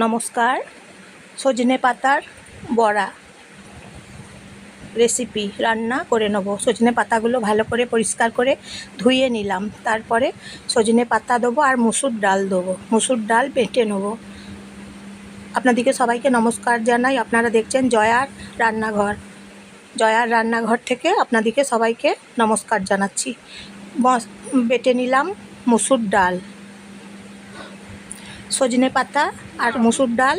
নমস্কার, সজনে পাতার বড়া রেসিপি রান্না করে নেব। সজনে পাতাগুলো ভালো করে পরিষ্কার করে ধুয়ে নিলাম। তারপরে সজনে পাতা দেবো আর মুসুর ডাল দেবো। মুসুর ডাল বেটে নেব। আপনাদেরকে সবাইকে নমস্কার জানাই। আপনারা দেখছেন জয়ার রান্নাঘর। জয়ার রান্নাঘর থেকে আপনাদেরকে সবাইকে নমস্কার জানাচ্ছি। বেটে নিলাম মুসুর ডাল। সজনে পাতা আর মুসুর ডাল।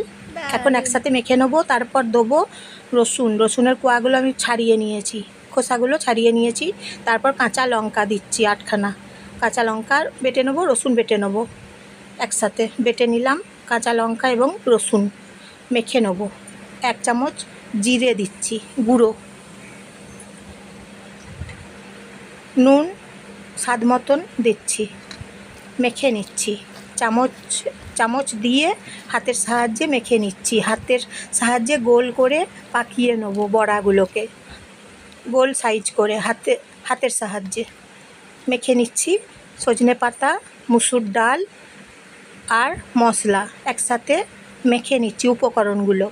এখন একসাথে মেখে নেব, তারপর দেবো রসুন। রসুনের কোয়াগুলো আমি ছাড়িয়ে নিয়েছি, খোসাগুলো ছাড়িয়ে নিয়েছি। তারপর কাঁচা লঙ্কা দিচ্ছি আটখানা। কাঁচা লঙ্কা বেটে নেব, রসুন বেটে নেব। একসাথে বেটে নিলাম কাঁচা লঙ্কা এবং রসুন। মেখে নেব। এক চামচ জিরে দিচ্ছি, গুঁড়ো। নুন স্বাদ মতন দিচ্ছি, মেখে নিচ্ছি। চামচ চামচ দিয়ে হাতের সাহায্যে মেখে নিচ্ছি। হাতের সাহায্যে গোল করে পাকিয়ে নেব বড়াগুলোকে। গোল সাইজ করে হাতে, হাতের সাহায্যে মেখে নিচ্ছি সজনে পাতা, মুসুর ডাল আর মশলা একসাথে মেখে নিচ্ছি উপকরণগুলো।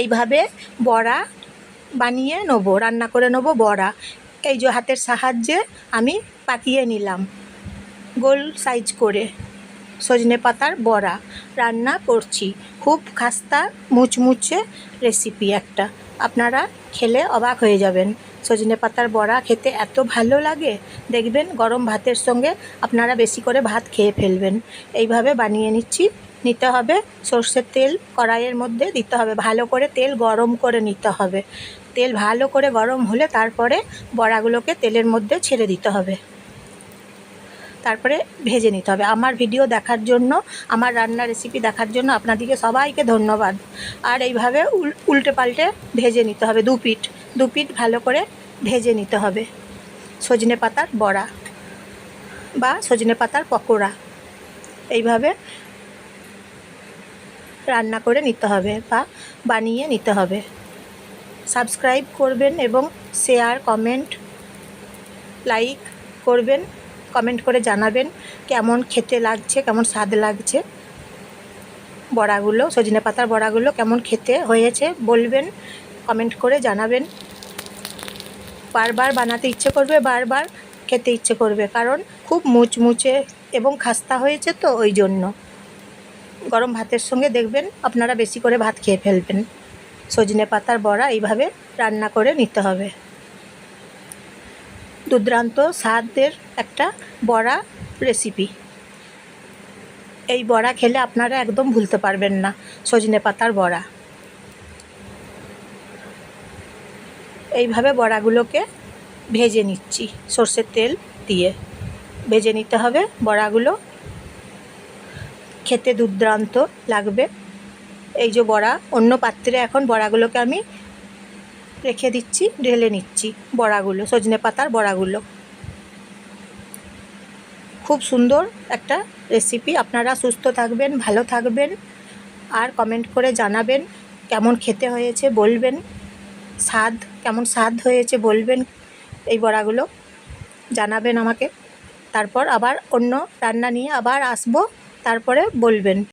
এইভাবে বড়া বানিয়ে নেব, রান্না করে নেব বড়া। এই যে হাতের সাহায্যে আমি পাকিয়ে নিলাম গোল সাইজ করে। সজনে পাতার বড়া। রান্না করছি। খুব খাস্তা, মুচমুচে রেসিপি একটা। আপনারা খেলে অবাক হয়ে যাবেন। সজনে পাতার বড়া খেতে এত ভালো লাগে। দেখবেন গরম ভাতের সঙ্গে আপনারা বেশি করে ভাত খেয়ে ফেলবেন। এইভাবে বানিয়ে নিচ্ছি। নিতে হবে সর্ষের তেল, কড়াইয়ের মধ্যে দিতে হবে। ভালো করে তেল গরম করে নিতে হবে। তেল ভালো করে গরম হলে তারপরে বড়াগুলোকে তেলের মধ্যে ছেড়ে দিতে হবে। তারপরে ভেজে নিতে হবে। আমার ভিডিও দেখার জন্য, আমার রান্নার রেসিপি দেখার জন্য আপনাদেরকে সবাইকে ধন্যবাদ। আর এইভাবে উল উল্টে পাল্টে ভেজে নিতে হবে দু পিঠ। দু পিঠ ভালো করে ভেজে নিতে হবে। সজনে পাতার বড়া বা সজনে পাতার পকোড়া। এইভাবে রান্না করে নিতে হবে বা বানিয়ে নিতে হবে। সাবস্ক্রাইব করবেন এবং শেয়ার কমেন্ট লাইক করবেন। কমেন্ট করে জানাবেন কেমন খেতে লাগছে, কেমন স্বাদ লাগছে। বড়াগুলো, সজনে পাতার বড়াগুলো কেমন খেতে হয়েছে বলবেন, কমেন্ট করে জানাবেন। বারবার বানাতে ইচ্ছে করবে, বারবার খেতে ইচ্ছে করবে, কারণ খুব মুচমুচে এবং খাস্তা হয়েছে তো ওই জন্য। গরম ভাতের সঙ্গে দেখবেন আপনারা বেশি করে ভাত খেয়ে ফেলবেন। সজনে পাতার বড়া এইভাবে রান্না করে নিতে হবে। দুর্দান্ত স্বাদের একটা বড়া রেসিপি এই বড়া খেলে আপনারা একদম ভুলতে পারবেন না, সজনে পাতার বড়া। এইভাবে বড়াগুলোকে ভেজে নিচ্ছি, সর্ষের তেল দিয়ে। ভেজে নিতে হবে বড়াগুলো। খেতে দুর্দান্ত লাগবে। এই যে বড়া, অন্য পাত্রে এখন বড়াগুলোকে আমি রেখে দিচ্ছি, ঢেলে নিচ্ছি বড়াগুলো, সজনে পাতার বড়াগুলো। খুব সুন্দর একটা রেসিপি আপনারা সুস্থ থাকবেন, ভালো থাকবেন আর কমেন্ট করে জানাবেন কেমন খেতে হয়েছে, বলবেন স্বাদ, কেমন স্বাদ হয়েছে বলবেন এই বড়াগুলো। জানাবেন আমাকে। তারপর আবার অন্য রান্না নিয়ে আবার আসব, তারপরে বলবেন।